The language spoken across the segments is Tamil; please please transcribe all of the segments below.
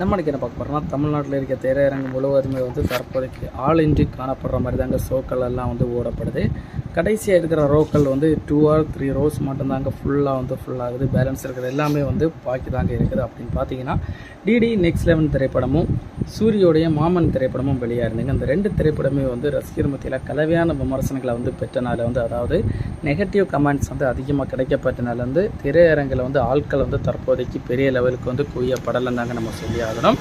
நம்மளுக்கு என்ன பார்க்க போகிறோம்னா தமிழ்நாட்டில் இருக்க திரையரங்கு முழுவதுமே வந்து தற்போதைக்கு ஆள் இன்றி காணப்படுற மாதிரி தாங்க ஷோக்கள் எல்லாம் வந்து ஓடப்படுது. கடைசியாக இருக்கிற ரோக்கள் வந்து டூ ஆர் த்ரீ ரோஸ் மட்டும்தாங்க ஃபுல்லாக வந்து ஃபுல்லாகுது பேலன்ஸ் இருக்கிற எல்லாமே வந்து பாக்கி தாங்க இருக்குது அப்படின்னு பார்த்தீங்கன்னா டிடி நெக்ஸ்ட் லெவன் திரைப்படமும் சூரியோடைய மாமன் திரைப்படமும் வெளியாக இருந்ததுங்க அந்த ரெண்டு திரைப்படமே வந்து ரசிகர் மத்தியில் கலவையான விமர்சனங்களை வந்து பெற்றனால வந்து அதாவது நெகட்டிவ் கமெண்ட்ஸ் வந்து அதிகமாக கிடைக்கப்பட்டனால வந்து திரையரங்கில் வந்து ஆட்கள் வந்து தற்போதைக்கு பெரிய லெவலுக்கு வந்து குவியப்படலைன்னு தாங்க நம்ம சொல்லி ஆகணும்.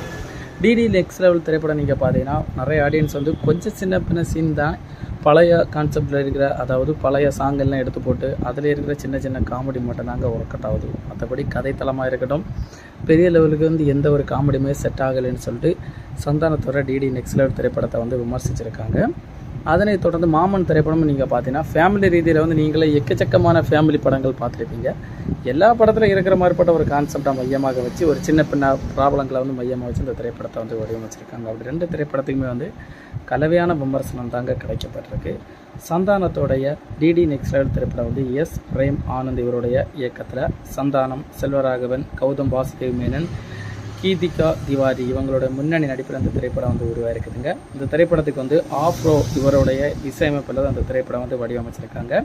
டிடி நெக்ஸ்ட் லெவல் திரைப்படம் நீங்கள் பார்த்தீங்கன்னா நிறைய ஆடியன்ஸ் வந்து கொஞ்சம் சின்ன பின்ன சீன் தான். பழைய கான்செப்டில் இருக்கிற அதாவது பழைய சாங்கெல்லாம் எடுத்து போட்டு அதில் இருக்கிற சின்ன சின்ன காமெடி மட்டும் தாங்க ஒர்க் அவுட் ஆகுது மற்றபடி கதைத்தளமாக இருக்கட்டும் பெரிய லெவலுக்கு வந்து எந்த ஒரு காமெடியுமே செட் ஆகலைன்னு சொல்லிட்டு சந்தானத்தோட டிடி நெக்ஸ்ட் லெவல் திரைப்படத்தை வந்து விமர்சிச்சிருக்காங்க. அதனைத் தொடர்ந்து மாமன் திரைப்படமும் நீங்கள் பார்த்தீங்கன்னா ஃபேமிலி ரீதியில் வந்து நீங்களே எக்கச்சக்கமான ஃபேமிலி படங்கள் பார்த்துருப்பீங்க. எல்லா படத்தில் இருக்கிற மாதிரிப்பட்ட ஒரு கான்செப்டை மையமாக வச்சு ஒரு சின்ன பின்ன ப்ராப்ளங்களை வந்து மையமாக வச்சு இந்த திரைப்படத்தை வந்து வடிவமைச்சிருக்காங்க. அப்படி ரெண்டு திரைப்படத்துக்குமே வந்து கலவையான விமர்சனம் தாங்க கிடைக்கப்பட்டிருக்கு. சந்தானத்தோடைய டிடி நெக்ஸ்ட் லெவல் திரைப்படம் வந்து எஸ் பிரேம் ஆனந்த் இவருடைய இயக்கத்தில் சந்தானம் செல்வராகவன் கௌதம் வாசுதேவ் மேனன் கீதிகா திவாரி இவங்களோட முன்னணி நடிப்பில் அந்த திரைப்படம் வந்து உருவாயிருக்குதுங்க. இந்த திரைப்படத்துக்கு வந்து ஆஃப்ரோ இவருடைய இசையமைப்பில் தான் அந்த திரைப்படம் வந்து வடிவமைச்சிருக்காங்க.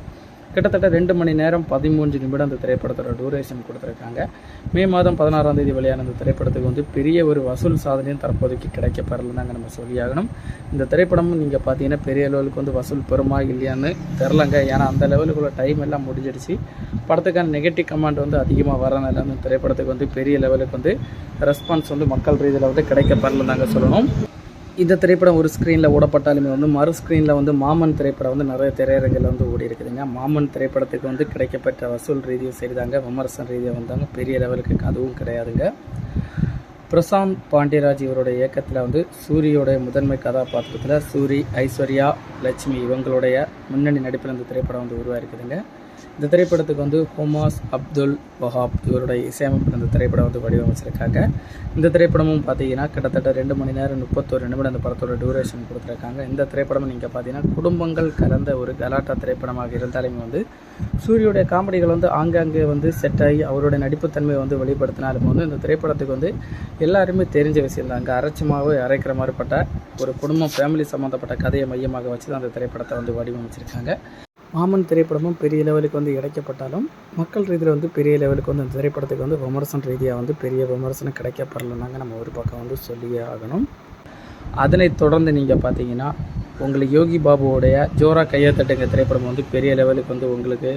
கிட்டத்தட்ட ரெண்டு மணி நேரம் பதிமூன்று நிமிடம் அந்த திரைப்படத்தோட டூரேஷன் கொடுத்துருக்காங்க. மே மாதம் பதினாறாம் தேதி வெளியான இந்த திரைப்படத்துக்கு வந்து பெரிய ஒரு வசூல் சாதனையும் தற்போதைக்கு கிடைக்கப்பெறல நம்ம சொல்லியாகணும். இந்த திரைப்படமும் நீங்கள் பார்த்தீங்கன்னா பெரிய லெவலுக்கு வந்து வசூல் பெறுமா இல்லையான்னு தெரிலங்க. ஏன்னா அந்த லெவலுக்குள்ள டைம் எல்லாம் முடிஞ்சிடுச்சு. படத்துக்கான நெகட்டிவ் கமெண்ட் வந்து அதிகமாக வரனால அந்த திரைப்படத்துக்கு வந்து பெரிய லெவலுக்கு வந்து ரெஸ்பான்ஸ் வந்து மக்கள் ரீதியில் வந்து கிடைக்கப்பெறல தாங்க சொல்லணும். இந்த திரைப்படம் ஒரு ஸ்க்ரீனில் ஓடப்பட்டாலுமே வந்து மறு ஸ்க்ரீனில் வந்து மாமன் திரைப்படம் வந்து நிறைய திரையரங்கில் வந்து ஓடி இருக்குதுங்க. மாமன் திரைப்படத்துக்கு வந்து கிடைக்கப்பட்ட வசூல் ரீதியும் சரிதாங்க. விமர்சன ரீதியாக வந்தாங்க. பெரிய லெவலுக்கு அதுவும் கிடையாதுங்க. பிரசாந்த் பாண்டியராஜ் இவருடைய இயக்கத்தில் வந்து சூரியோடைய முதன்மை கதாபாத்திரத்தில் சூரி ஐஸ்வர்யா லட்சுமி இவங்களுடைய முன்னணி நடிப்பில் இந்த திரைப்படம் வந்து உருவாயிருக்குதுங்க. இந்த திரைப்படத்துக்கு வந்து ஹோமாஸ் அப்துல் வஹாப் இவருடைய இசையமைப்பு இந்த திரைப்படம் வந்து வடிவமைச்சிருக்காங்க. இந்த திரைப்படமும் பார்த்தீங்கன்னா கிட்டத்தட்ட ரெண்டு மணி நேரம் முப்பத்தொரு நிமிடம் அந்த படத்தோட டியூரேஷன் கொடுத்துருக்காங்க. இந்த திரைப்படம் நீங்கள் பார்த்தீங்கன்னா குடும்பங்கள் கலந்த ஒரு கலாட்டா திரைப்படமாக இருந்தாலுமே வந்து சூரியோடைய காமெடிகள் வந்து ஆங்காங்கே வந்து செட் ஆகி அவருடைய நடிப்புத்தன்மையை வந்து வெளிப்படுத்தினாலும் வந்து இந்த திரைப்படத்துக்கு வந்து எல்லாருமே தெரிஞ்ச விஷயம் அங்கே அரைச்சமாகவே அரைக்கிற மாதிரிப்பட்ட ஒரு குடும்பம் ஃபேமிலி சம்மந்தப்பட்ட கதையை மையமாக வச்சு தான் அந்த திரைப்படத்தை வந்து வடிவமைச்சிருக்காங்க. மாமன் திரைப்படமும் பெரிய லெவலுக்கு வந்து இடைக்கப்பட்டாலும் மக்கள் ரீதியில் வந்து பெரிய லெவலுக்கு வந்து அந்த திரைப்படத்துக்கு வந்து விமர்சன ரீதியாக வந்து பெரிய விமர்சனம் கிடைக்கப்படலைனாங்க நம்ம ஒரு பக்கம் வந்து சொல்லியே ஆகணும். அதனை தொடர்ந்து நீங்கள் பார்த்தீங்கன்னா உங்களுக்கு யோகி பாபுவோடைய ஜோரா கையை தட்டுங்க திரைப்படம் வந்து பெரிய லெவலுக்கு வந்து உங்களுக்கு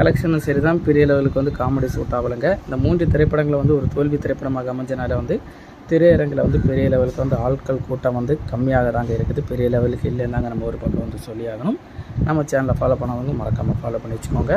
கலெக்ஷனும் சரி தான் பெரிய லெவலுக்கு வந்து காமெடி சூட் ஆகலைங்க. இந்த மூன்று திரைப்படங்களை வந்து ஒரு தோல்வி திரைப்படமாக அமைஞ்சனால வந்து திரையரங்கில் வந்து பெரிய லெவலுக்கு வந்து ஆட்கள் கூட்டம் வந்து கம்மியாக தாங்க இருக்குது. பெரிய லெவலுக்கு இல்லைன்னாங்க நம்ம ஒரு பக்கம் வந்து சொல்லி ஆகணும். நம்ம சேனலை ஃபாலோ பண்ணவங்க மறக்காமல் ஃபாலோ பண்ணி வச்சுக்கோங்க